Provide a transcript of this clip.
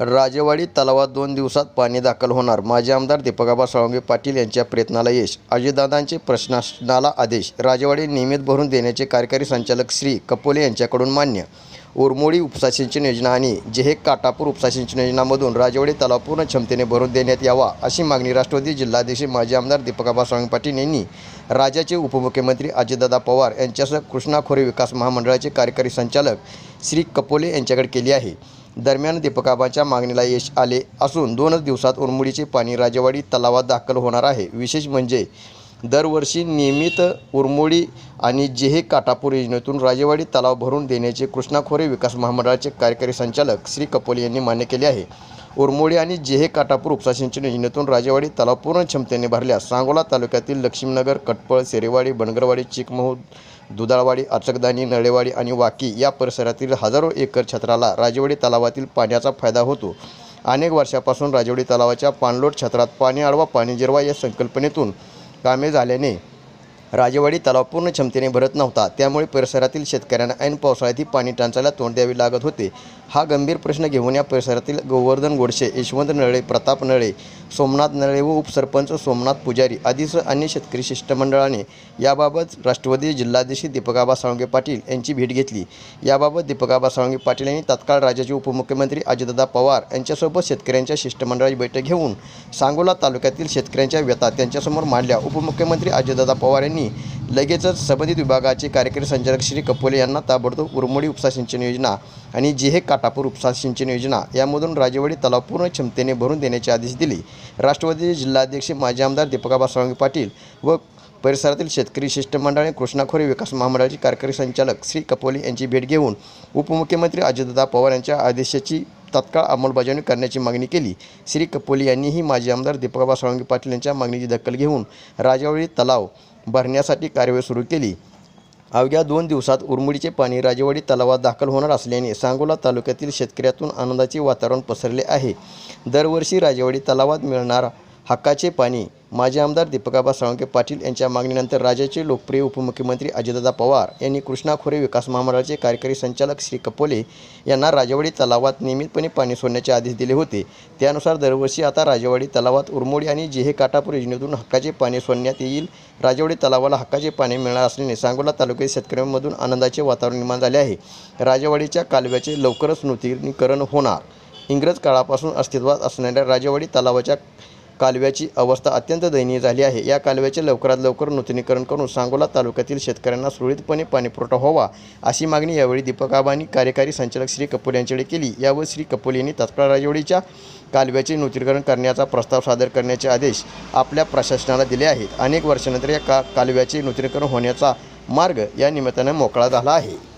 राजेवाडी तलावात दोन दिवसात पाणी दाखल होणार. माजी आमदार दीपकाबा साळुंगे पाटील यांच्या प्रयत्नाला यश. अजितदादांचे प्रशासनाला आदेश. राजेवाडी नियमित भरून देण्याचे कार्यकारी संचालक श्री कपोले यांच्याकडून मान्य. उरमोडी उपसा सिंचन योजना आणि जेहे काटापूर उपसा सिंचन योजनामधून राजेवाडी तलाव पूर्ण क्षमतेने भरून देण्यात यावा अशी मागणी राष्ट्रवादी जिल्हाध्यक्ष माजी आमदार दीपकाबा साळुंगे पाटील यांनी राज्याचे उपमुख्यमंत्री अजितदादा पवार यांच्यासह कृष्णा खोरे विकास महामंडळाचे कार्यकारी संचालक श्री कपोले यांच्याकडे केली आहे. दरम्यान दीपकाबाच्या मागणीला यश आले असून दोनच दिवसात उरमुडीचे पाणी राजेवाडी तलावात दाखल होणार आहे. विशेष म्हणजे दरवर्षी नियमित उरमोडी आणि जेहे काटापूर योजनेतून राजेवाडी तलाव भरून देण्याचे कृष्णा खोरे विकास महामंडळाचे कार्यकारी संचालक श्री कपोले यांनी मान्य केले आहे. उरमोडी आणि जेहे काटापूर उपसा सिंचन योजनेतून राजेवाडी तलाव पूर्ण क्षमतेने भरल्यास सांगोला तालुक्यातील लक्ष्मीनगर कटपळ सेरेवाडी बनगरवाडी चिकमहू दुधाळवाडी अचकदानी नळेवाडी आणि वाकी या परिसरातील हजारो एकर क्षेत्राला राजेवाडी तलावातील पाण्याचा फायदा होतो. अनेक वर्षापासून राजेवाडी तलावाच्या पाणलोट क्षेत्रात पाणी आडवा पाणी जिरवा या संकल्पनेतून कामे झाल्याने राजेवाडी तलाव पूर्ण क्षमतेने भरत नव्हता. त्यामुळे परिसरातील शेतकऱ्यांना ऐन पावसाळ्यातही पाणी टंचाईला तोंड द्यावे लागत होते. हा गंभीर प्रश्न घेऊन या परिसरातील गोवर्धन गोडसे यशवंत नळे प्रताप नळे सोमनाथ नळे व उपसरपंच सोमनाथ पुजारी आदीसह अन्य शेतकरी शिष्टमंडळाने याबाबत राष्ट्रवादी जिल्हाध्यक्ष दीपकाबा साळुंगे पाटील यांची भेट घेतली. याबाबत दीपकाबा साळुंगे पाटील यांनी तत्काळ राज्याचे उपमुख्यमंत्री अजितदादा पवार यांच्यासोबत शेतकऱ्यांच्या शिष्टमंडळाची बैठक घेऊन सांगोला तालुक्यातील शेतकऱ्यांच्या व्यथा त्यांच्यासमोर मांडल्या. उपमुख्यमंत्री अजितदादा पवार यांनी लगेचच संबंधित विभागाचे कार्यकारी संचालक श्री कपोले यांना ताबडतोब उरमोडी उपसा सिंचन योजना आणि जिहे काटापूर उपसा सिंचन योजना यामधून राजेवाडी तलाव पूर्ण क्षमतेने भरून देण्याचे आदेश दिले. राष्ट्रवादीचे जिल्हाध्यक्ष माजी आमदार दीपकाबा साळुंगे पाटील व परिसरातील शेतकरी शिष्टमंडळ आणि कृष्णाखोरी विकास महामंडळाचे कार्यकारी संचालक श्री कपोले यांची भेट घेऊन उपमुख्यमंत्री अजितदादा पवार यांच्या आदेशाची तत्काळ अंमलबजावणी करण्याची मागणी केली. श्री कपोली यांनीही माजी आमदार दीपकाबा साळुंगे पाटील यांच्या मागणीची दखल घेऊन राजावळी तलाव भरण्यासाठी कार्यवाही सुरू केली. अवघ्या दोन दिवसात उरमुडीचे पाणी राजेवाडी तलावात दाखल होणार असल्याने सांगोला तालुक्यातील शेतकऱ्यातून आनंदाचे वातावरण पसरले आहे. दरवर्षी राजेवाडी तलावात मिळणार हक्काचे पाणी माजी आमदार दीपकाबा साळुंके पाटील यांच्या मागणीनंतर राज्याचे लोकप्रिय उपमुख्यमंत्री अजितदादा पवार यांनी कृष्णा खोरे विकास महामंडळाचे कार्यकारी संचालक श्री कपोले यांना राजेवाडी तलावात नियमितपणे पाणी सोडण्याचे आदेश दिले होते. त्यानुसार दरवर्षी आता राजेवाडी तलावात उरमोडी आणि जेहे काटापूर योजनेतून हक्काचे पाणी सोडण्यात येईल. राजेवाडी तलावाला हक्काचे पाणी मिळणार असल्याने सांगोला तालुक्यातील शेतकऱ्यांमधून आनंदाचे वातावरण निर्माण झाले आहे. राजेवाडीच्या कालव्याचे लवकरच नूतनीकरण होणार. इंग्रज काळापासून अस्तित्वात असणाऱ्या राजेवाडी तलावाच्या कालव्याची अवस्था अत्यंत दयनीय झाली आहे. या कालव्याचे लवकरात लवकर नूतनीकरण करून सांगोला तालुक्यातील शेतकऱ्यांना सुरळीतपणे पाणीपुरवठा व्हावा अशी मागणी यावेळी दीपकाबांनी कार्यकारी संचालक श्री कपूर यांच्याकडे केली. यावर श्री कपूर यांनी तात्काळ राजवडीच्या कालव्याचे नूतनीकरण करण्याचा प्रस्ताव सादर करण्याचे आदेश आपल्या प्रशासनाला दिले आहेत. अनेक वर्षानंतर या का कालव्याचे नूतनीकरण होण्याचा मार्ग या निमित्तानं मोकळा झाला आहे.